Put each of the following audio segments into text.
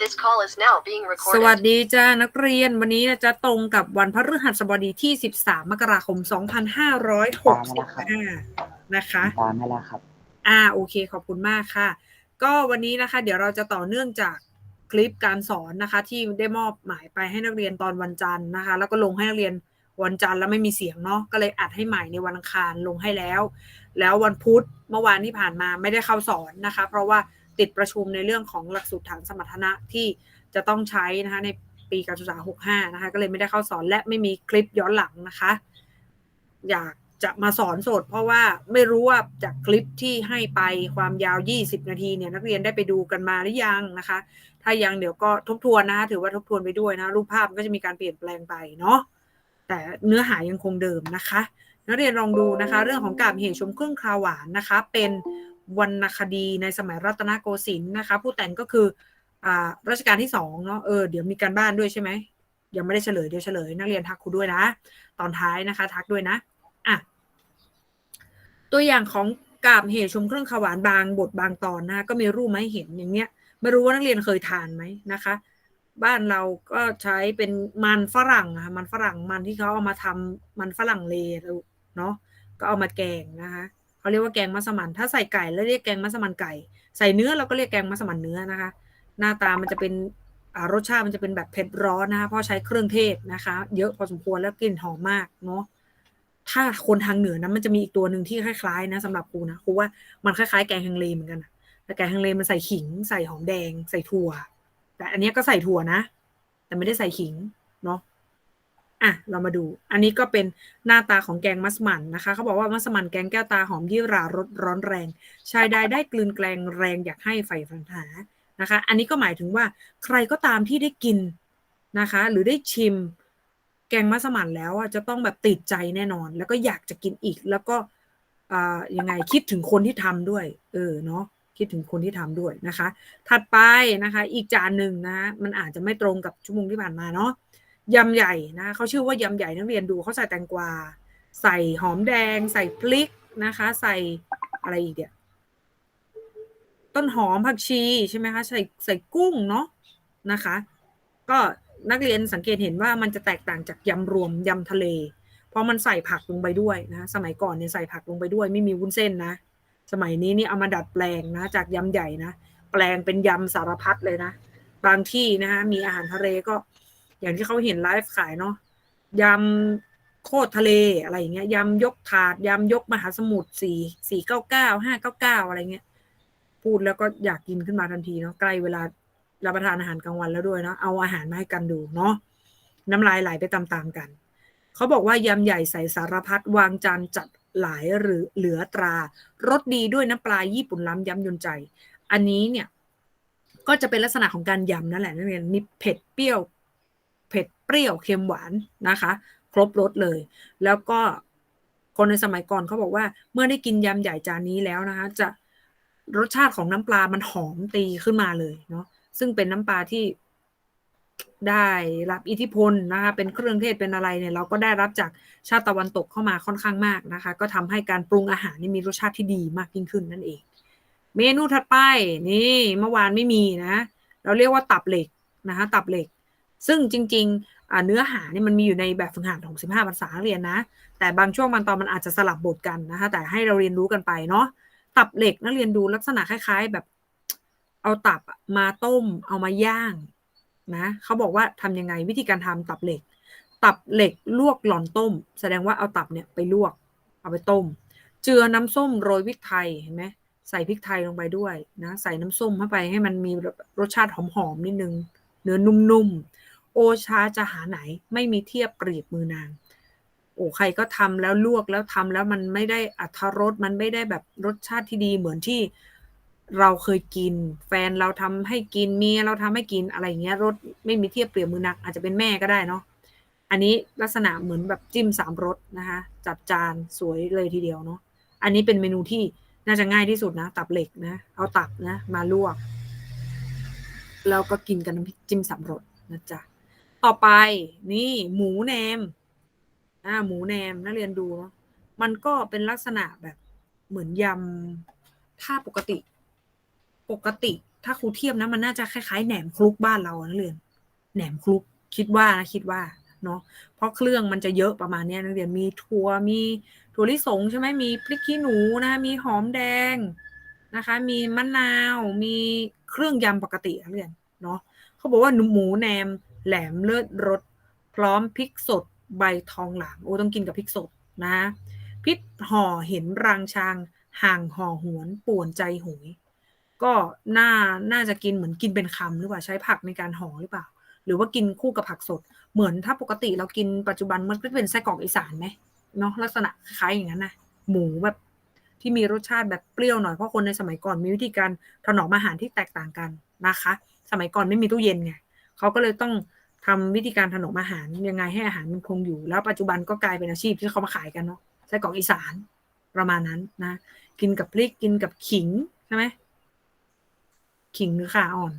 This call is now being ส recorded. วัสดีจ้านักเรียนวันนี้จะตรงกับวันพฤหัสบดีที่ 13 มกราคม 2565 นะคะ ตามให้แล้วครับ อ่าโอเคขอบคุณมากค่ะ ก็วันนี้นะคะ เดี๋ยวเราจะต่อเนื่องจากคลิปการสอนนะคะ ที่ได้มอบหมายไปให้นักเรียนตอนวันจันทร์นะคะ แล้วก็ลงให้นักเรียนวันจันทร์แล้วไม่มีเสียงเนาะก็เลยอัดให้ใหม่ในวันอังคารลงให้แล้ว แล้ววันพุธเมื่อวานที่ผ่านมาไม่ได้เข้าสอนนะคะ เพราะว่า ติดประชุมในเรื่องของหลักสูตรฐานสมรรถนะที่จะต้องใช้นะคะในปีการศึกษา 65 นะคะ ก็เลยไม่ได้เข้าสอนและไม่มีคลิปย้อนหลังนะคะ อยากจะมาสอนสด เพราะว่าไม่รู้ว่าจากคลิปที่ให้ไปความยาว 20 นาทีเนี่ยนักเรียนได้ไปดูกันมาหรือยังนะคะ ถ้ายังเดี๋ยวก็ทบทวนนะคะถือว่าทบทวนไปด้วยนะ รูปภาพก็จะมีการเปลี่ยนแปลงไปเนาะแต่เนื้อหายังคงเดิมนะคะ นักเรียนลองดูนะคะ เรื่องของกาบเหตุชมเครื่องคราวหวานนะคะ เป็น วรรณคดีในสมัยรัตนโกสินทร์นะคะ ผู้แต่งก็คืออ่ารัชกาลที่สองเนาะเออเดี๋ยวมีการบ้านด้วยใช่ไหมยังไม่ได้เฉลยเดี๋ยวเฉลยนักเรียนทักครูด้วยนะ ตอนท้ายนะคะ ทักด้วยนะอะตัวอย่างของกาบเหตุชมเครื่องขาวานบางบทบางตอนนะคะก็มีรูปมาให้เห็นอย่างเนี้ยไม่รู้ว่านักเรียนเคยทานไหมนะคะ บ้านเราก็ใช้เป็นมันฝรั่งอะมันฝรั่งมันที่เขาเอามาทำมันฝรั่งเลเนาะก็เอามาแกงนะคะ เขาเรียกว่าแกงมัสมั่นถ้าใส่ไก่แล้วเรียกแกงมัสมั่นไก่ ใส่เนื้อเราก็เรียกแกงมัสมั่นเนื้อนะคะ หน้าตามันจะเป็นรสชาติมันจะเป็นแบบเผ็ดร้อนนะคะเพราะใช้เครื่องเทศนะคะ เยอะพอสมควรแล้วกลิ่นหอมมากเนาะถ้าคนทางเหนือนะมันจะมีอีกตัวหนึ่งที่คล้ายๆนะสำหรับครูนะครูว่ามันคล้ายๆ แกงฮังเลเหมือนกันแต่แกงฮังเลมันใส่ขิง ใส่หอมแดง ใส่ถั่ว แต่อันนี้ก็ใส่ถั่วนะ แต่ไม่ได้ใส่ขิงเนาะ อะเรามาดู อันนี้ก็เป็นหน้าตาของแกงมัสมั่นนะคะเขาบอกว่ามัสมั่นแกงแก้วตาหอมยี่หรารสร้อนแรง ชายใดได้กลืนแกลงแรงอยากให้ใฝ่ฝันหานะคะ อันนี้ก็หมายถึงว่าใครก็ตามที่ได้กินนะคะ หรือได้ชิมแกงมัสมั่นแล้วอะจะต้องแบบติดใจแน่นอน แล้วก็อยากจะกินอีก แล้วก็อ่ายังไงคิดถึงคนที่ทำด้วย เออเนาะคิดถึงคนที่ทำด้วยนะคะ ถัดไปนะคะ อีกจานหนึ่งนะมันอาจจะไม่ตรงกับชั่วโมงที่ผ่านมาเนาะ ยำใหญ่นะเขาชื่อว่ายำใหญ่นักเรียนดูเขาใส่แตงกวา ใส่หอมแดง ใส่พริกนะคะ ใส่อะไรอีกเดี๋ยต้นหอมผักชีใช่ไหมคะใส่ใส่กุ้งเนาะนะคะ ก็นักเรียนสังเกตเห็นว่ามันจะแตกต่างจากยำรวมยำทะเล เพราะมันใส่ผักลงไปด้วยนะสมัยก่อนเนี่ยใส่ผักลงไปด้วย ไม่มีวุ้นเส้นนะ สมัยนี้นี่เอามาดัดแปลงนะ จากยำใหญ่นะแปลงเป็นยำสารพัดเลยนะ บางที่นะคะมีอาหารทะเลก็ อย่างที่เขาเห็นไลฟ์ขายเนาะยำโคตรทะเลอะไรอย่างเงี้ยยำยกถาดยำยกมหาสมุทรสี่สี่เก้าเก้าห้าเก้าเก้าอะไรเงี้ย พูดแล้วก็อยากกินขึ้นมาทันทีเนาะใกล้เวลารับประทานอาหารกลางวันแล้วด้วยเนาะเอาอาหารมาให้กันดูเนาะน้ำลายไหลไปตามๆกัน เขาบอกว่ายำใหญ่ใส่สารพัดวางจานจัดหลายหรือเหลือตรารสดีด้วยน้ำปลาญี่ปุ่นล้ำย้ำยนใจ อันนี้เนี่ย ก็จะเป็นลักษณะของการยำนั่นแหละนักเรียนมีเผ็ดเปรี้ยว เผ็ดเปรี้ยวเค็มหวานนะคะ ครบรสเลย แล้วก็คนในสมัยก่อนเขาบอกว่าเมื่อได้กินยำใหญ่จานนี้แล้วนะคะ จะรสชาติของน้ำปลามันหอมตีขึ้นมาเลยเนาะซึ่งเป็นน้ำปลาที่ได้รับอิทธิพลนะคะเป็นเครื่องเทศเป็นอะไรเนี่ยเราก็ได้รับจากชาติตะวันตกเข้ามาค่อนข้างมากนะคะ ก็ทำให้การปรุงอาหารนี่มีรสชาติที่ดีมากยิ่งขึ้นนั่นเอง เมนูถัดไปนี่เมื่อวานไม่มีนะ เราเรียกว่าตับเหล็กนะคะตับเหล็ก ซึ่งจริงๆเนื้อหาเนี่ยมันมีอยู่ในแบบฝึกหัดของ15ภาษาเรียนนะ แต่บางช่วงบางตอนมันอาจจะสลับบทกันนะคะ แต่ให้เราเรียนรู้กันไปเนาะ ตับเหล็กนักเรียนดูลักษณะคล้าย ๆ แบบเอาตับมาต้มเอามาย่างนะเขาบอกว่าทำยังไงวิธีการทำตับเหล็ก ตับเหล็กลวกหล่อนต้ม แสดงว่าเอาตับเนี่ยไปลวก เอาไปต้ม เจือน้ำส้มโรยพริกไทยเห็นไหมใส่พริกไทยลงไปด้วยนะใส่น้ำส้มเข้าไปให้มันมีรสชาติหอมๆนิดนึงเนื้อนุ่มๆ โอชาจะหาไหนไม่มีเทียบเปรียบมือนาง โอ้ใครก็ทำแล้วลวกแล้วทำแล้วมันไม่ได้อัตรสมันไม่ได้แบบรสชาติที่ดีเหมือนที่เราเคยกิน แฟนเราทำให้กินเมียเราทำให้กินอะไรเงี้ยรสไม่มีเทียบเปรียบมือนัก อาจจะเป็นแม่ก็ได้เนาะอันนี้ลักษณะเหมือนแบบจิ้มสามรสนะคะ จัดจานสวยเลยทีเดียวเนาะอันนี้เป็นเมนูที่น่าจะง่ายที่สุดนะ ตับเหล็กนะ เอาตับนะ มาลวก แล้วก็กินกับน้ำพริกจิ้มสามรสนะจ๊ะ ต่อไปนี่หมูแหนม อ่า หมูแหนมนักเรียนดูเนาะมันก็เป็นลักษณะแบบเหมือนยำถ้าปกติ ปกติ ถ้าครูเทียบนะ มันน่าจะคล้ายๆแหนมคลุกบ้านเรานักเรียนแหนมคลุกคิดว่านะคิดว่าเนาะเพราะเครื่องมันจะเยอะประมาณนี้นักเรียนมีถั่วมีถั่วลิสงใช่ไหมมีพริกขี้หนูนะ มีหอมแดงนะคะ มีมะนาว มีเครื่องยำปกตินักเรียนเนาะเขาบอกว่าหมูแหนม แหลมเลิศรสพร้อมพริกสดใบทองหลางโอ้ต้องกินกับพริกสดนะพริกห่อเห็นรางชางห่างห่อหวนป่วนใจหุยก็น่าน่าจะกินเหมือนกินเป็นคำหรือเปล่าใช้ผักในการห่อหรือเปล่า หรือว่ากินคู่กับผักสด เหมือนถ้าปกติเรากินปัจจุบันมันก็เป็นไส้กรอกอีสานไหมเนาะลักษณะคล้ายอย่างนั้นนะหมูแบบที่มีรสชาติแบบเปรี้ยวหน่อยเพราะคนในสมัยก่อนมีวิธีการถนอมอาหารที่แตกต่างกันนะคะ สมัยก่อนไม่มีตู้เย็นไงเขาก็เลยต้อง ทำวิธีการถนอมอาหารยังไงให้อาหารมันคงอยู่ แล้วปัจจุบันก็กลายเป็นอาชีพที่เขามาขายกันเนาะไส้กรอกอีสานประมาณนั้นนะ กินกับพริกกินกับขิงใช่ไหมขิงหรือข่าอ่อน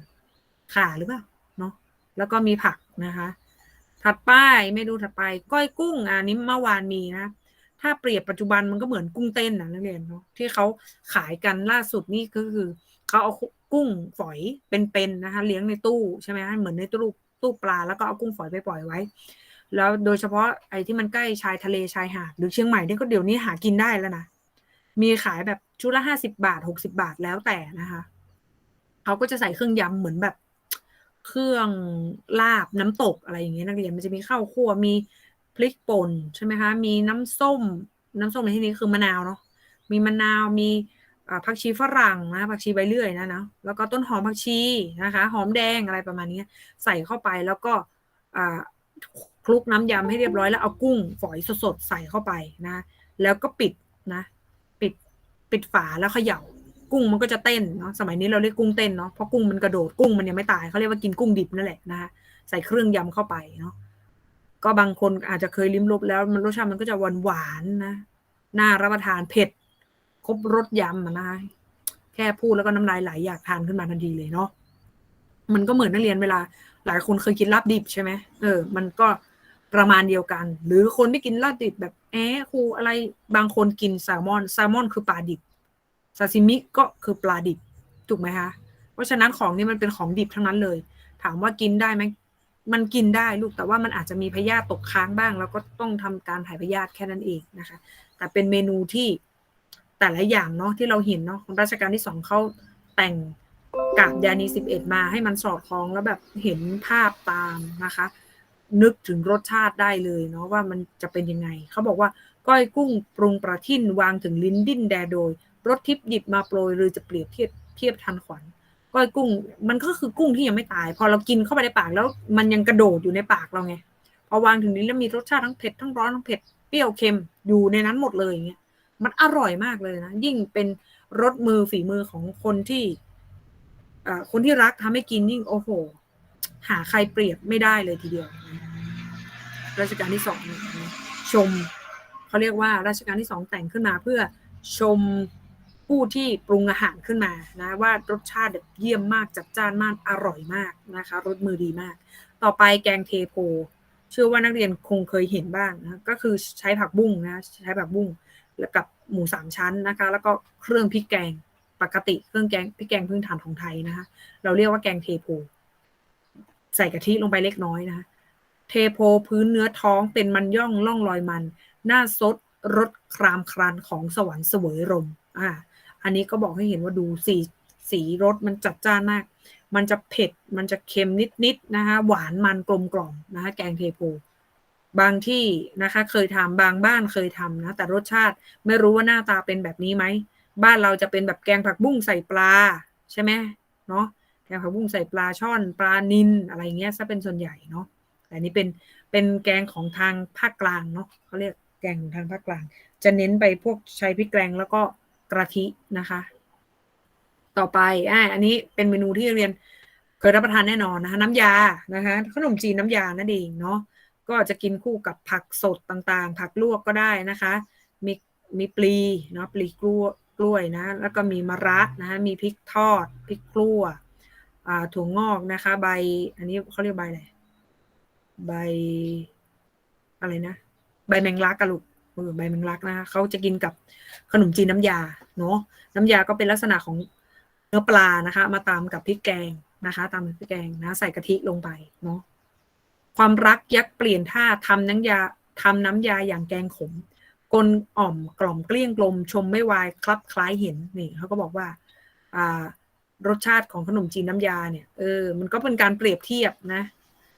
ข่าหรือเปล่าเนาะแล้วก็มีผักนะคะ ถัดไปเมนูถัดไป ก้อยกุ้งอันนี้เมื่อวานมีนะถ้าเปรียบปัจจุบันมันก็เหมือนกุ้งเต้นนะนักเรียนเนาะที่เขาขายกันล่าสุดนี่ก็คือเขาเอากุ้งฝอยเป็นๆนะคะ เลี้ยงในตู้ใช่ไหมเหมือนในตู้ ตู้ปลาแล้วก็เอากุ้งฝอยไปปล่อยไว้ แล้วโดยเฉพาะไอ้ที่มันใกล้ชายทะเลชายหาดหรือเชียงใหม่นี่ก็เดี๋ยวนี้หากินได้แล้วนะมีขายแบบชุดละห้าสิบาทหกสิบาทแล้วแต่นะคะเขาก็จะใส่เครื่องยำเหมือนแบบ เครื่องลาบน้ำตกอะไรอย่างเงี้ยนักเรียนมันจะมีข้าวคั่วมีพริกป่นใช่ไหมคะ มีน้ำส้ม น้ำส้มในที่นี้คือมะนาวเนาะมีมะนาวมี ผักชีฝรั่งนะผักชีใบเลื่อยนะนะแล้วก็ต้นหอมผักชีนะคะ หอมแดงอะไรประมาณนี้ใส่เข้าไปแล้วก็คลุกน้ำยำให้เรียบร้อยแล้วเอากุ้งฝอยสดๆใส่เข้าไปนะ แล้วก็ปิดนะ ปิดปิดฝาแล้วเขย่ากุ้งมันก็จะเต้นเนาะสมัยนี้เราเรียกกุ้งเต้นเนาะเพราะกุ้งมันกระโดดกุ้งมันยังไม่ตายเขาเรียกว่ากินกุ้งดิบนั่นแหละนะคะใส่เครื่องยำเข้าไปเนาะก็บางคนอาจจะเคยลิ้มรสแล้วมันรสชาติมันก็จะหวานหวานนะน่ารับประทานเผ็ด ครบรสยำนะคะแค่พูดแล้วก็น้ำลายไหลอยากทานขึ้นมาทันทีเลยเนาะมันก็เหมือนนักเรียนเวลา หลายคนเคยกินลาบดิบใช่ไหมเออ มันก็ประมาณเดียวกัน หรือคนที่กินลาบดิบแบบแอะครูอะไรบางคนกินแซลมอนแซลมอนคือปลาดิบซาซิมิก็คือปลาดิบถูกไหมคะเพราะฉะนั้นของนี้มันเป็นของดิบทั้งนั้นเลย ถามว่ากินได้ไหมมันกินได้ลูกแต่ว่ามันอาจจะมีพยาธิตกค้างบ้าง แล้วก็ต้องทำการถ่ายพยาธิแค่นั้นเองนะคะ แต่เป็นเมนูที่ แต่ละอย่างเนาะที่เราเห็นเนาะรัชกาลที่สองเขาแต่งกาบยานีสิบเอ็ดมาให้มันสอดคล้องแล้วแบบเห็นภาพตามนะคะ นึกถึงรสชาติได้เลยเนาะว่ามันจะเป็นยังไง เขาบอกว่าก้อยกุ้งปรุงประทินวางถึงลิ้นดิ้นแดโดยรสทิพย์หยิบมาโปรยหรือจะเปรียบเทียบเทียบทันขวัญก้อยกุ้ง มันก็คือกุ้งที่ยังไม่ตาย พอเรากินเข้าไปในปากแล้วมันยังกระโดดอยู่ในปากเราไงพอวางถึงนี้แล้วมีรสชาติทั้งเผ็ดทั้งร้อนทั้งเผ็ดเปรี้ยวเค็มอยู่ในนั้นหมดเลยอย่างเงี้ย มันอร่อยมากเลยนะ ยิ่งเป็นรสมือฝีมือของคนที่คนที่รักทำให้กินยิ่งโอ้โห หาใครเปรียบไม่ได้เลยทีเดียวรัชกาลที่สองชมเขาเรียกว่ารัชกาลที่สองแต่งขึ้นมาเพื่อชมผู้ที่ปรุงอาหารขึ้นมานะว่ารสชาติเยี่ยมมากจัดจ้านมากอร่อยมากนะคะรสมือดีมาก ต่อไปแกงเทโพเชื่อว่านักเรียนคงเคยเห็นบ้างนะก็คือใช้ผักบุ้งนะใช้ผักบุ้ง แล้วกับหมูสามชั้นนะคะ แล้วก็เครื่องพริกแกงปกติเครื่องแกงพริกแกงพื้นฐานของไทยนะคะ เราเรียกว่าแกงเทโพใส่กะทิลงไปเล็กน้อยนะคะ เทโพพื้นเนื้อท้องเป็นมันย่องล่องลอยมัน หน้าซดรสครามครันของสวรรค์เสวยรมอ่าอันนี้ก็บอกให้เห็นว่าดูสีสีรสมันจัดจ้านมาก มันจะเผ็ด มันจะเค็มนิดๆนะคะ หวานมันกลมกล่อมนะคะ แกงเทโพ บางที่นะคะเคยทำบางบ้านเคยทำนะแต่รสชาติไม่รู้ว่าหน้าตาเป็นแบบนี้ไหม บ้านเราจะเป็นแบบแกงผักบุ้งใส่ปลาใช่ไหมเนาะแกงผักบุ้งใส่ปลาช่อนปลานินอะไรเงี้ยซะเป็นส่วนใหญ่เนาะแต่นี้เป็นเป็นแกงของทางภาคกลางเนาะเขาเรียกแกงของทางภาคกลาง จะเน้นไปพวกใช้พริกแกงแล้วก็กระทินะคะ ต่อไปอ่าอันนี้เป็นเมนูที่เรียนเคยรับประทานแน่นอนนะคะน้ำยานะคะขนมจีนน้ำยานั่นเองเนาะ ก็จะกินคู่กับผักสดต่างๆ ผักลวกก็ได้นะคะ มีมีปลีเนาะปลีกล้วยกล้วยนะ แล้วก็มีมะระนะคะมีพริกทอดพริกกลัวอ่าถั่วงอกนะคะ ใบ อันนี้เขาเรียกใบอะไร ใบอะไรนะ ใบแมงลักกะลูกเออใบแมงลักนะคะเขาจะกินกับขนมจีนน้ำยาเนาะน้ำยาก็เป็นลักษณะของเนื้อปลานะคะ มาตามกับพริกแกงนะคะ ตามกับพริกแกงนะ ใส่กะทิลงไปเนาะ ความรักยักเปลี่ยนท่าทำน้ำยาทำน้ำยาอย่างแกงขม กลอ่อมกล่อมเกลี้ยงกลม ชมไม่วายคลับคล้ายเห็นนี่เขาก็บอกว่า อ่ารสชาติของขนมจีนน้ำยาเนี่ยเออมันก็เป็นการเปรียบเทียบนะ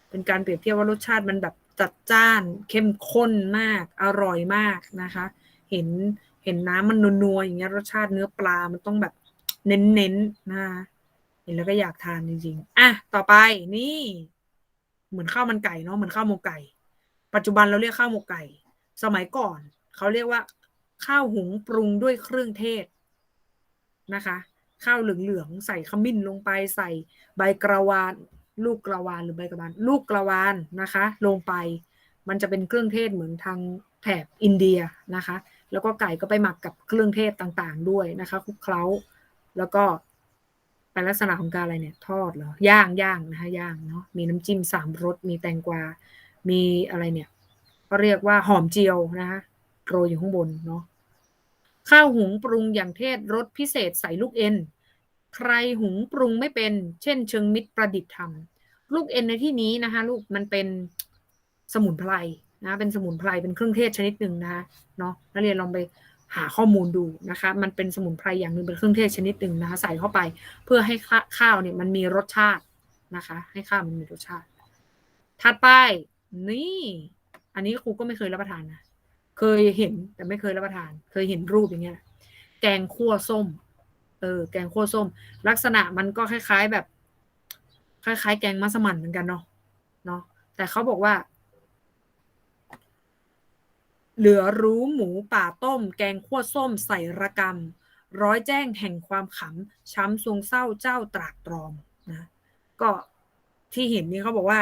เป็นการเปรียบเทียบว่ารสชาติมันแบบจัดจ้าน เข้มข้นมาก อร่อยมากนะคะ เห็นเห็นน้ำมันนัวๆอย่างเงี้ยรสชาติเนื้อปลามันต้องแบบเน้นๆนะคะเห็นแล้วก็อยากทานจริงๆอะต่อไปนี่ เหมือนข้าวมันไก่เนาะเหมือนข้าวหมกไก่ ปัจจุบันเราเรียกข้าวหมกไก่ สมัยก่อนเขาเรียกว่า ข้าวหุงปรุงด้วยเครื่องเทศนะคะ ข้าวเหลืองๆใส่ขมิ้นลงไปใส่ใบกระวาน ลูกกระวานหรือใบกระวาน ลูกกระวานนะคะ ลงไป มันจะเป็นเครื่องเทศเหมือนทางแถบอินเดียนะคะ แล้วก็ไก่ก็ไปหมักกับเครื่องเทศต่างๆ ด้วยนะคะคลุกเคล้า แล้วก็ เป็นลักษณะของการอะไรเนี่ย ทอดเหรอย่างย่างนะคะย่างเนาะมีน้ำจิ้มสามรสมีแตงกวา มีอะไรเนี่ยก็เรียกว่าหอมเจียวนะคะโรยอยู่ข้างบนเนาะข้าวหุงปรุงอย่างเทศรสพิเศษใส่ลูกเอ็น ใครหุงปรุงไม่เป็น เช่น เชิงมิตรประดิษฐ์ทำลูกเอ็นในที่นี้นะคะลูกมันเป็นสมุนไพรนะเป็นสมุนไพรเป็นเครื่องเทศชนิดหนึ่งนะคะเนาะนักเรียนลองไป หาข้อมูลดูนะคะ มันเป็นสมุนไพรอย่างหนึ่งเป็นเครื่องเทศชนิดหนึ่งนะคะ ใส่เข้าไปเพื่อให้ข้าวเนี่ยมันมีรสชาตินะคะ ให้ข้าวมันมีรสชาติ ถัดไปนี่ อันนี้ครูก็ไม่เคยรับประทานนะเคยเห็นแต่ไม่เคยรับประทาน เคยเห็นรูปอย่างเงี้ยแกงคั่วส้ม เออ แกงคั่วส้ม ลักษณะมันก็คล้าย ๆแบบ คล้าย ๆ แกงมัสมั่นเหมือนกันเนาะเนาะแต่เขาบอกว่า เหลือรู้หมูป่าต้ม แกงคั่วส้มใส่ระกำร้อยแจ้งแห่งความขำ ช้ำทรงเศร้าเจ้าตรากตรอมนะก็ที่เห็นนี่เขาบอกว่า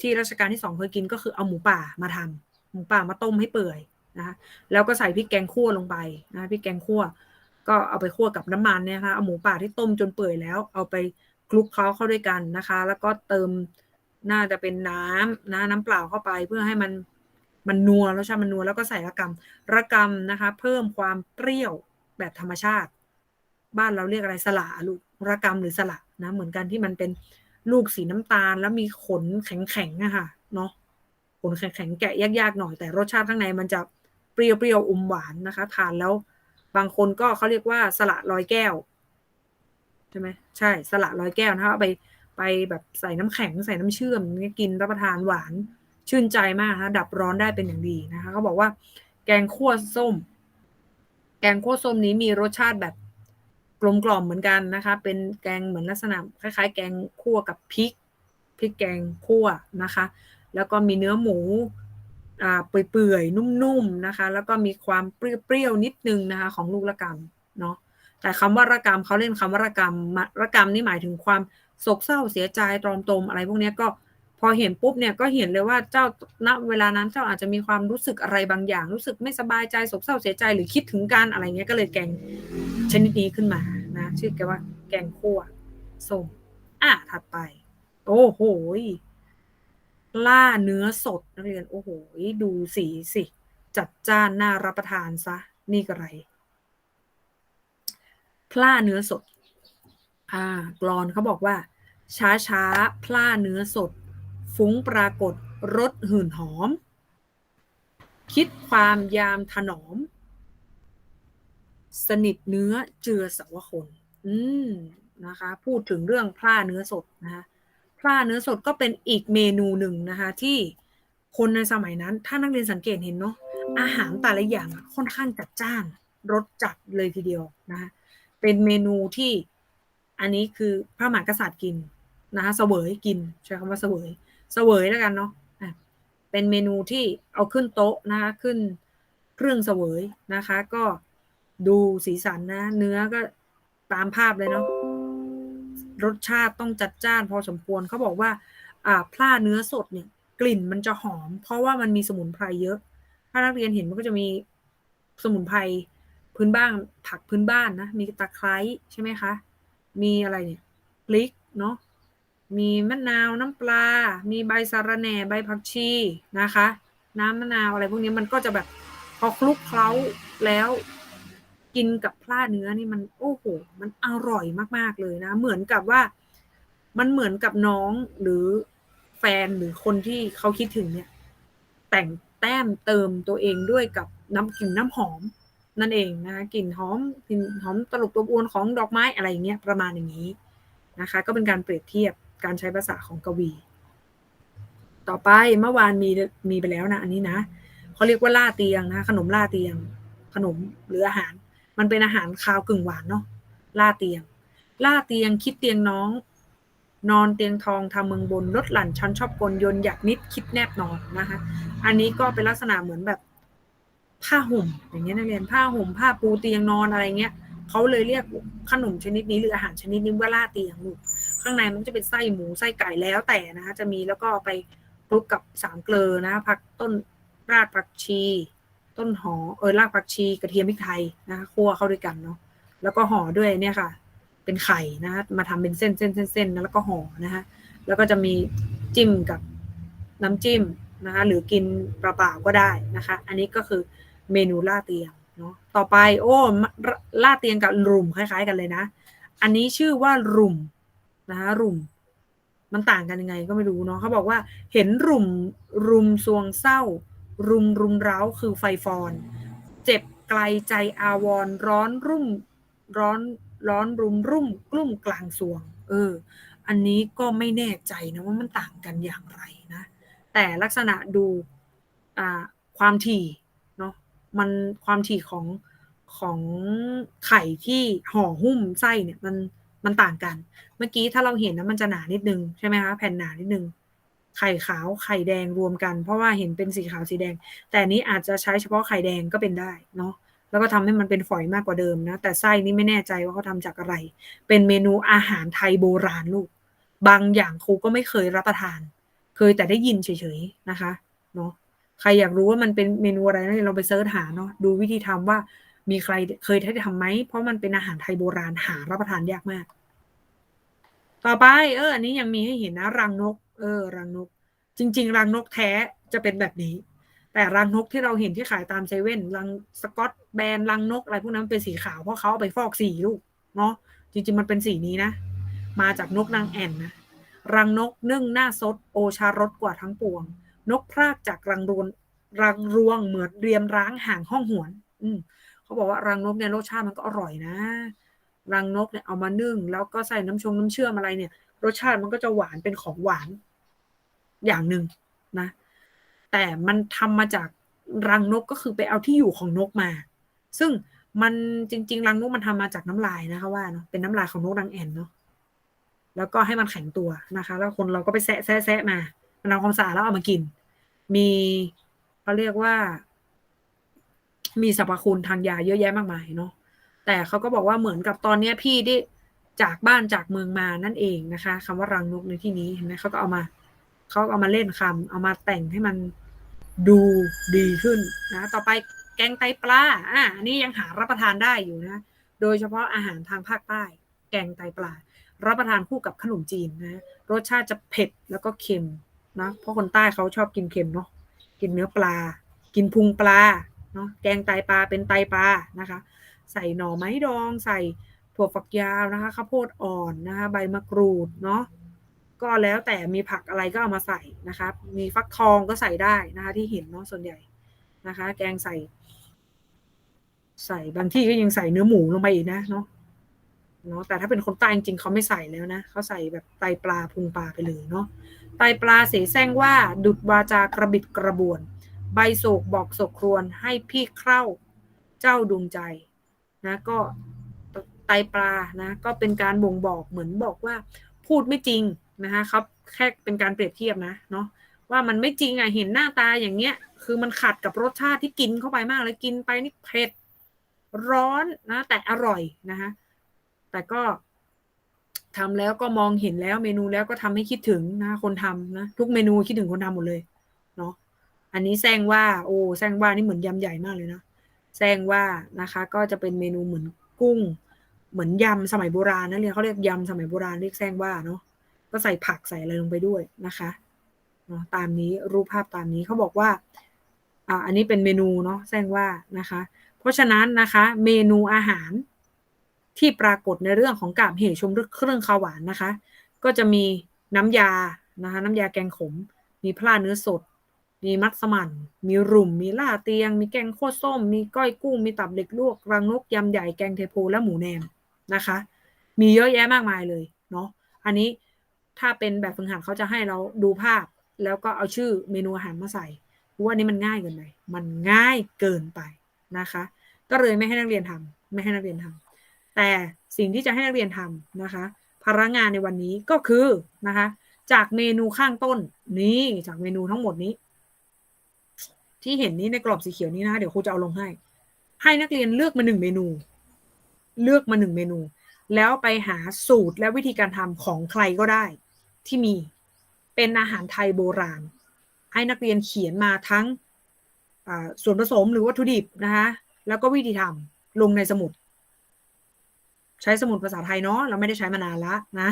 ที่รัชกาลที่สองเคยกินก็คือเอาหมูป่ามาทำหมูป่ามาต้มให้เปื่อยนะแล้วก็ใส่พริกแกงคั่วลงไปนะพริกแกงคั่ว ก็เอาไปคั่วกับน้ำมันเนี่ยค่ะเอาหมูป่าที่ต้มจนเปื่อยแล้ว เอาไปคลุกเคล้าเข้าด้วยกันนะคะ แล้วก็เติมน่าจะเป็นน้ำนะน้ำเปล่าเข้าไปเพื่อให้มัน มันนัวแล้วใช่มันนัวแล้วก็ใส่ระกำระกำนะคะ เพิ่มความเปรี้ยวแบบธรรมชาติ บ้านเราเรียกอะไรสละลูกระกำหรือสละนะเหมือนกันที่มันเป็นลูกสีน้ำตาล แล้วมีขนแข็งๆอะค่ะเนาะขนแข็งๆแกะยากๆหน่อยแต่รสชาติข้างในมันจะเปรี้ยวๆอมหวานนะคะทานแล้วบางคนก็เขาเรียกว่าสละลอยแก้วใช่ไหมใช่สละลอยแก้วนะคะไปไปแบบใส่น้ำแข็งใส่น้ำเชื่อมกินรับประทานหวาน ชื่นใจมากนะดับร้อนได้เป็นอย่างดีนะคะเขาบอกว่าแกงคั่วส้ม แกงคั่วส้มนี้มีรสชาติแบบกลมกล่อมเหมือนกันนะคะ เป็นแกงเหมือนลักษณะคล้ายๆ แกงคั่วกับพริกพริกแกงคั่วนะคะ แล้วก็มีเนื้อหมูอ่าเปื่อยๆนุ่มๆนะคะ แล้วก็มีความเปรี้ยวๆนิดนึงนะคะ ของลูกระกำเนาะแต่คำว่าระกำเขาเล่นคำว่าระกำระกำนี่หมายถึงความโศกเศร้าเสียใจตรอมตมอะไรพวกนี้ก็ พอเห็นปุ๊บเนี่ยก็เห็นเลยว่าเจ้าณเวลานั้นเจ้าอาจจะมีความรู้สึกอะไรบางอย่าง รู้สึกไม่สบายใจโศกเศร้าเสียใจหรือคิดถึงการอะไรเงี้ยก็เลยแกงชนิดนี้ขึ้นมานะชื่อแกว่าแกงคั่วส้มอะถัดไป โอ้โหล่าเนื้อสดนักเรียนโอ้โหดูสีสิ จัดจ้านน่ารับประทานซะ นี่ก็ไรพล่าเนื้อสด อ่ากรอนเขาบอกว่า ช้าช้าพล่าเนื้อสด ฟุ้งปรากฏรสหื่นหอม คิดความยามถนอม สนิทเนื้อเจือสวคน อืมนะคะ พูดถึงเรื่องพล่าเนื้อสดนะคะพล่าเนื้อสดก็เป็นอีกเมนูหนึ่งนะคะ ที่คนในสมัยนั้น ถ้านักเรียนสังเกตเห็นเนาะอาหารแต่ละอย่างค่อนข้างจัดจ้านรสจัดเลยทีเดียวนะคะเป็นเมนูที่อันนี้คือพระมหากษัตริย์กินนะคะเสวยกินใช้คำว่าเสวย เสวยแล้วกันเนาะเป็นเมนูที่เอาขึ้นโต๊ะนะคะ ขึ้นเครื่องเสวยนะคะ ก็ดูสีสันนะ เนื้อก็ตามภาพเลยเนาะรสชาติต้องจัดจ้านพอสมควรเขาบอกว่าอ่าพลาเนื้อสดเนี่ย กลิ่นมันจะหอม เพราะว่ามันมีสมุนไพรเยอะ ถ้านักเรียนเห็นมันก็จะมีสมุนไพรพื้นบ้านผักพื้นบ้านนะ มีตะไคร้ใช่ไหมคะ มีอะไรเนี่ยพริกเนาะ มีมะนาวน้ำปลา มีใบสะระแหน่ใบผักชีนะคะ น้ำมะนาวอะไรพวกนี้มันก็จะแบบพอคลุกเคล้าแล้วกินกับพลาเนื้อนี่มันโอ้โหมันอร่อยมาก ๆเลยนะ เหมือนกับว่ามันเหมือนกับน้องหรือแฟนหรือคนที่เขาคิดถึงเนี่ย แต่งแต้มเติมตัวเองด้วยกับน้ำกลิ่นน้ำหอมนั่นเองนะคะกลิ่นหอมกลิ่นหอมตลบตัวอวนของดอกไม้อะไรเงี้ยประมาณอย่างนี้นะคะ ก็เป็นการเปรียบเทียบ การใช้ภาษาของกวี ต่อไปเมื่อวานมีมีไปแล้วนะอันนี้นะเขาเรียกว่าล่าเตียงนะขนมล่าเตียง ขนมหรืออาหาร มันเป็นอาหารคาวกึ่งหวานเนาะล่าเตียง ล่าเตียงคิดเตียงน้อง นอนเตียงทองทำเมืองบนลดหลั่นชั้นชอบกลยนอยากนิดคิดแนบนอนนะคะ อันนี้ก็เป็นลักษณะเหมือนแบบผ้าห่ม อย่างเงี้ยนักเรียนผ้าห่มผ้าปูเตียงนอนอะไรเงี้ยเขาเลยเรียกขนมชนิดนี้หรืออาหารชนิดนี้ว่าล่าเตียงลูก ข้างในมันจะเป็นไส้หมูไส้ไก่แล้วแต่นะคะจะมีแล้วก็ไปคลุกกับสามเกลือนะผักต้นรากผักชี ต้นหอเออรากผักชีกระเทียมพริกไทยนะคะคั่วเข้าด้วยกันเนาะแล้วก็ห่อด้วยเนี่ยค่ะ เป็นไข่นะมาทำเป็นเส้นเส้นเส้นเส้นแล้วก็ห่อนะคะแล้วก็จะมีจิ้มกับน้ำจิ้มนะคะหรือกินเปล่าๆก็ได้นะคะ อันนี้ก็คือเมนูล่าเตียงเนาะต่อไปโอ้ล่าเตียงกับรุมคล้าย ๆ กันเลยนะ อันนี้ชื่อว่ารุม นะคะรุม มันต่างกันยังไงก็ไม่รู้เนาะเขาบอกว่า เห็นรุมรุมซวงเศร้า รุมรุมเร้าคือไฟฟอน เจ็บไกลใจอาวรร้อนรุ่มร้อนร้อนรุมรุ่มกลุ่มกลางสวง เออ อันนี้ก็ไม่แน่ใจนะว่ามันต่างกันอย่างไรนะ แต่ลักษณะดูอ่าความถี่เนาะมันความถี่ของของไข่ที่ห่อหุ้มไส้เนี่ยมัน มันต่างกัน เมื่อกี้ถ้าเราเห็นนะมันจะหนานิดนึงใช่ไหมคะแผ่นหนานิดนึงไข่ขาวไข่แดงรวมกัน เพราะว่าเห็นเป็นสีขาวสีแดง แต่นี้อาจจะใช้เฉพาะไข่แดงก็เป็นได้เนาะแล้วก็ทำให้มันเป็นฝอยมากกว่าเดิมนะ แต่ไส้นี่ไม่แน่ใจว่าเขาทำจากอะไร เป็นเมนูอาหารไทยโบราณลูก บางอย่างครูก็ไม่เคยรับประทาน เคยแต่ได้ยินเฉยๆนะคะเนาะใครอยากรู้ว่ามันเป็นเมนูอะไรนะเราไปเซิร์ชหาเนาะดูวิธีทำว่ามีใครเคยได้ทำไหมเพราะมันเป็นอาหารไทยโบราณหารับประทานยากมาก ต่อไป เออ อันนี้ยังมีให้เห็นนะ รังนก เออ รังนก จริง ๆ รังนกแท้จะเป็นแบบนี้ แต่รังนกที่เราเห็นที่ขายตามเซเว่นรังสกอตแบรนรังนกอะไรพวกนั้นเป็นสีขาวเพราะเขาเอาไปฟอกสีลูกเนาะจริง ๆ มันเป็นสีนี้นะ มาจากนกนางแอ่นนะรังนกนึ่งหน้าซด โอชารสกว่าทั้งปวง นกพรากจากรังรวนรังรวงเหมือนเรียมร้างห่างห้องหวน อืมเขาบอกว่ารังนกเนี่ยรสชาติมันก็อร่อยนะ รังนกเนี่ยเอามานึ่ง แล้วก็ใส่น้ำชงน้ำเชื่อมอะไรเนี่ย รสชาติมันก็จะหวานเป็นของหวานอย่างหนึ่งนะ แต่มันทำมาจากรังนกก็คือไปเอาที่อยู่ของนกมา ซึ่งมันจริง ๆ รังนกมันทำมาจากน้ำลายนะคะว่าเนาะเป็นน้ำลายของนกนางแอ่นเนาะแล้วก็ให้มันแข็งตัวนะคะ แล้วคนเราก็ไปแซะแซะแซะมา มันเอาความสะอาดแล้วเอามากิน มีเขาเรียกว่า มีสรรพคุณทางยาเยอะแยะมากมายเนาะ แต่เขาก็บอกว่าเหมือนกับตอนนี้พี่ได้จากบ้านจากเมืองมานั่นเองนะคะคำว่ารังนกในที่นี้เห็นไหมเขาก็เอามาเขาเอามาเล่นคำเอามาแต่งให้มันดูดีขึ้นนะ ต่อไปแกงไตปลาอ่านี่ยังหารับประทานได้อยู่นะ โดยเฉพาะอาหารทางภาคใต้ แกงไตปลา รับประทานคู่กับขนมจีนนะ รสชาติจะเผ็ดแล้วก็เค็มนะ เพราะคนใต้เขาชอบกินเค็มเนาะ กินเนื้อปลา กินพุงปลา เนาะ แกงไตปลาเป็นไตปลานะคะ ใส่หน่อไม้ดอง ใส่ถั่วฝักยาวนะคะข้าวโพดอ่อนนะคะใบมะกรูดเนาะก็แล้วแต่มีผักอะไรก็เอามาใส่นะคะมีฟักทองก็ใส่ได้นะคะที่เห็นเนาะส่วนใหญ่นะคะ แกงใส่ ใส่บางที่ก็ยังใส่เนื้อหมูลงไปอีกนะเนาะเนาะแต่ถ้าเป็นคนใต้จริงเขาไม่ใส่แล้วนะเขาใส่แบบไตปลาพุงปลาไปเลยเนาะไตปลาเสแสร้งว่าดุดวาจากระบิดกระบวน ใบโศกบอกโศกครวนให้พี่เข้าเจ้าดวงใจ นะก็ไตปลานะก็เป็นการบ่งบอกเหมือนบอกว่าพูดไม่จริงนะคะครับแค่เป็นการเปรียบเทียบนะเนาะว่ามันไม่จริงอะเห็นหน้าตาอย่างเงี้ย คือมันขัดกับรสชาติที่กินเข้าไปมากเลยกินไปนี่เผ็ดร้อนนะ แต่อร่อยนะคะแต่ก็ทำแล้วก็มองเห็นแล้วเมนูแล้วก็ทำให้คิดถึงนะ คนทำนะทุกเมนูคิดถึงคนทำหมดเลยเนาะอันนี้แซงว่า โอ้แซงว่านี่เหมือนยำใหญ่มากเลยนะ แซงว่านะคะก็จะเป็นเมนูเหมือนกุ้ง เหมือนยำสมัยโบราณนะเรียกเขาเรียกยำสมัยโบราณเรียกแซงว่าเนาะก็ใส่ผักใส่อะไรลงไปด้วยนะคะเนาะตามนี้รูปภาพตามนี้เขาบอกว่าอ่าอันนี้เป็นเมนูเนาะแซงว่านะคะ เพราะฉะนั้นนะคะเมนูอาหารที่ปรากฏในเรื่องของกาบเหชมเครื่องข้าวหวานนะคะ ก็จะมีน้ำยานะคะน้ำยาแกงขม มีพลาเนื้อสด มีมัสมั่น มีรุ่มมีล่าเตียง มีแกงโคตรส้ม มีก้อยกุ้ง มีตับเด็กลวก รังนกยำใหญ่แกงเทโพและหมูแนมนะคะ มีเยอะแยะมากมายเลยเนาะ อันนี้ถ้าเป็นแบบฝึกหัดเขาจะให้เราดูภาพ แล้วก็เอาชื่อเมนูอาหารมาใส่ว่านี้มันง่ายเกินไป มันง่ายเกินไปนะคะ ก็เลยไม่ให้นักเรียนทำไม่ให้นักเรียนทำแต่สิ่งที่จะให้นักเรียนทำนะคะภาระงานในวันนี้ก็คือนะคะ จากเมนูข้างต้นนี้จากเมนูทั้งหมดนี้ ที่เห็นนี้ในกรอบสีเขียวนี้นะคะเดี๋ยวครูจะเอาลงให้ ให้นักเรียนเลือกมาหนึ่งเมนู เลือกมาหนึ่งเมนู แล้วไปหาสูตรและวิธีการทำของใครก็ได้ ที่มีเป็นอาหารไทยโบราณ ให้นักเรียนเขียนมาทั้งส่วนผสมหรือวัตถุดิบนะคะแล้วก็วิธีทำลงในสมุด ใช้สมุดภาษาไทยเนาะเราไม่ได้ใช้มานานละนะ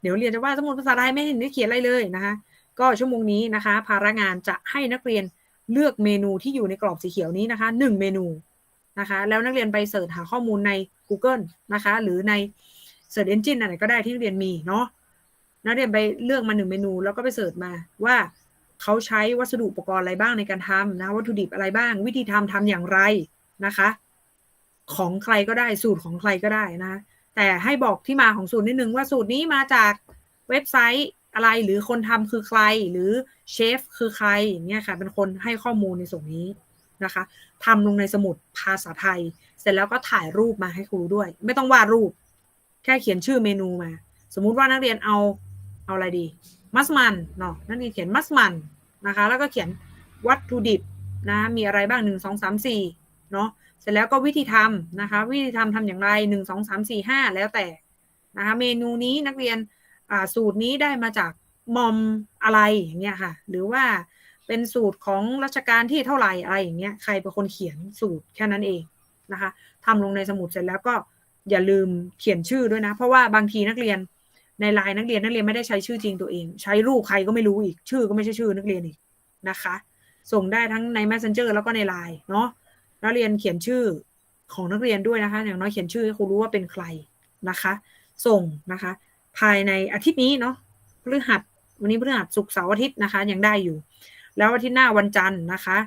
เดี๋ยวเรียนจะว่าสมุดภาษาไทยไม่เห็นได้เขียนอะไรเลยนะคะก็ชั่วโมงนี้นะคะ ภาระงานจะให้นักเรียน เลือกเมนูที่อยู่ในกรอบสีเขียวนี้นะคะหนึ่งเมนูนะคะ แล้วนักเรียนไปเสิร์ชหาข้อมูลใน Google นะคะ หรือใน Search Engine อะไรก็ได้ที่นักเรียนมีเนาะนักเรียนไปเลือกมาหนึ่งเมนู แล้วก็ไปเสิร์ชมาว่าเขาใช้วัสดุอุปกรณ์อะไรบ้างในการทำนะวัตถุดิบอะไรบ้าง วิธีทำทำอย่างไรนะคะ ของใครก็ได้สูตรของใครก็ได้นะ แต่ให้บอกที่มาของสูตรนิดนึงว่าสูตรนี้มาจากเว็บไซต์ อะไรหรือคนทำคือใครหรือเชฟคือใครเนี่ยค่ะเป็นคนให้ข้อมูลในส่วนนี้นะคะทำลงในสมุดภาษาไทย เสร็จแล้วก็ถ่ายรูปมาให้ครูด้วย ไม่ต้องวาดรูป แค่เขียนชื่อเมนูมา สมมุติว่านักเรียนเอาเอาอะไรดีมัสมันเนาะนักเรียนเขียนมัสมันนะคะ แล้วก็เขียนวัตถุดิบนะมีอะไรบ้างหนึ่งสองสามสี่เนาะเสร็จแล้วก็วิธีทำนะคะ วิธีทำทำอย่างไรหนึ่งสองสามสี่ห้าแล้วแต่นะคะ เมนูนี้นักเรียน สูตรนี้ได้มาจากมอมอะไรอย่างเงี้ยค่ะ หรือว่าเป็นสูตรของรัชกาลที่เท่าไหร่อะไรอย่างเงี้ยใครเป็นคนเขียนสูตรแค่นั้นเองนะคะทำลงในสมุดเสร็จแล้วก็อย่าลืมเขียนชื่อด้วยนะ เพราะว่าบางทีนักเรียนในไลน์นักเรียนนักเรียนไม่ได้ใช้ชื่อจริงตัวเอง ใช้รูปใครก็ไม่รู้อีกชื่อก็ไม่ใช่ชื่อนักเรียนอีกนะคะ ส่งได้ทั้งใน Messenger แล้วก็ในไลน์เนาะนักเรียนเขียนชื่อของนักเรียนด้วยนะคะ อย่างน้อยเขียนชื่อให้ครูรู้ว่าเป็นใครนะคะ ส่งนะคะ ภายในอาทิตย์นี้เนาะพฤหัสวันนี้พฤหัสศุกร์เสาร์อาทิตย์นะคะ ยังได้อยู่ แล้วอาทิตย์หน้าวันจันทร์นะคะ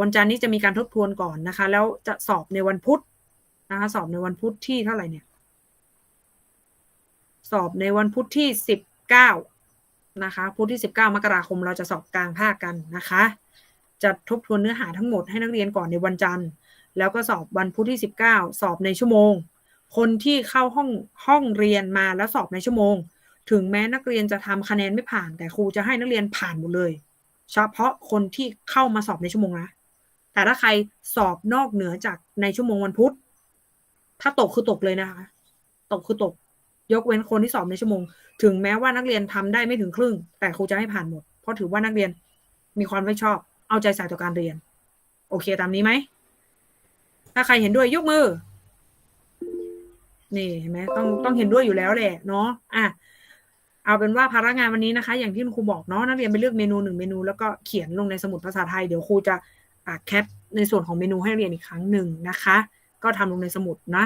วันจันทร์นี้จะมีการทบทวนก่อนนะคะ แล้วจะสอบในวันพุธนะคะสอบในวันพุธที่เท่าไหร่เนี่ย สอบในวันพุธที่สิบเก้านะคะพุธที่สิบเก้ามกราคมเราจะสอบกลางภาคกันนะคะ จะทบทวนเนื้อหาทั้งหมดให้นักเรียนก่อนในวันจันทร์ แล้วก็สอบวันพุธที่สิบเก้าสอบในชั่วโมง คนที่เข้าห้องห้องเรียนมาแล้วสอบในชั่วโมง ถึงแม้นักเรียนจะทำคะแนนไม่ผ่าน แต่ครูจะให้นักเรียนผ่านหมดเลย เฉพาะคนที่เข้ามาสอบในชั่วโมงนะแต่ถ้าใครสอบนอกเหนือจากในชั่วโมงวันพุธ ถ้าตกคือตกเลยนะคะ ตกคือตก ยกเว้นคนที่สอบในชั่วโมง ถึงแม้ว่านักเรียนทำได้ไม่ถึงครึ่ง แต่ครูจะให้ผ่านหมด เพราะถือว่านักเรียนมีความไม่ชอบ เอาใจใส่ต่อการเรียน โอเคตามนี้ไหม ถ้าใครเห็นด้วยยกมือ นี่เห็นไหมต้องต้องเห็นด้วยอยู่แล้วแหละเนาะอะเอาเป็นว่าภาระงานวันนี้นะคะ อย่างที่ครูบอกเนาะนักเรียนไปเลือกเมนูหนึ่งเมนูแล้วก็เขียนลงในสมุดภาษาไทยเดี๋ยวครูจะแคปในส่วนของเมนูให้เรียนอีกครั้งหนึ่งนะคะ ก็ทำลงในสมุดนะ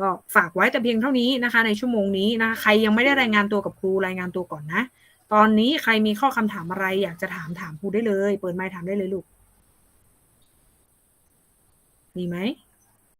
ก็ฝากไว้แต่เพียงเท่านี้นะคะ ในชั่วโมงนี้นะคะใครยังไม่ได้รายงานตัวกับครูรายงานตัวก่อนนะ ตอนนี้ใครมีข้อคำถามอะไร อยากจะถามถามครูได้เลย เปิดไมค์ถามได้เลยลูกมีไหม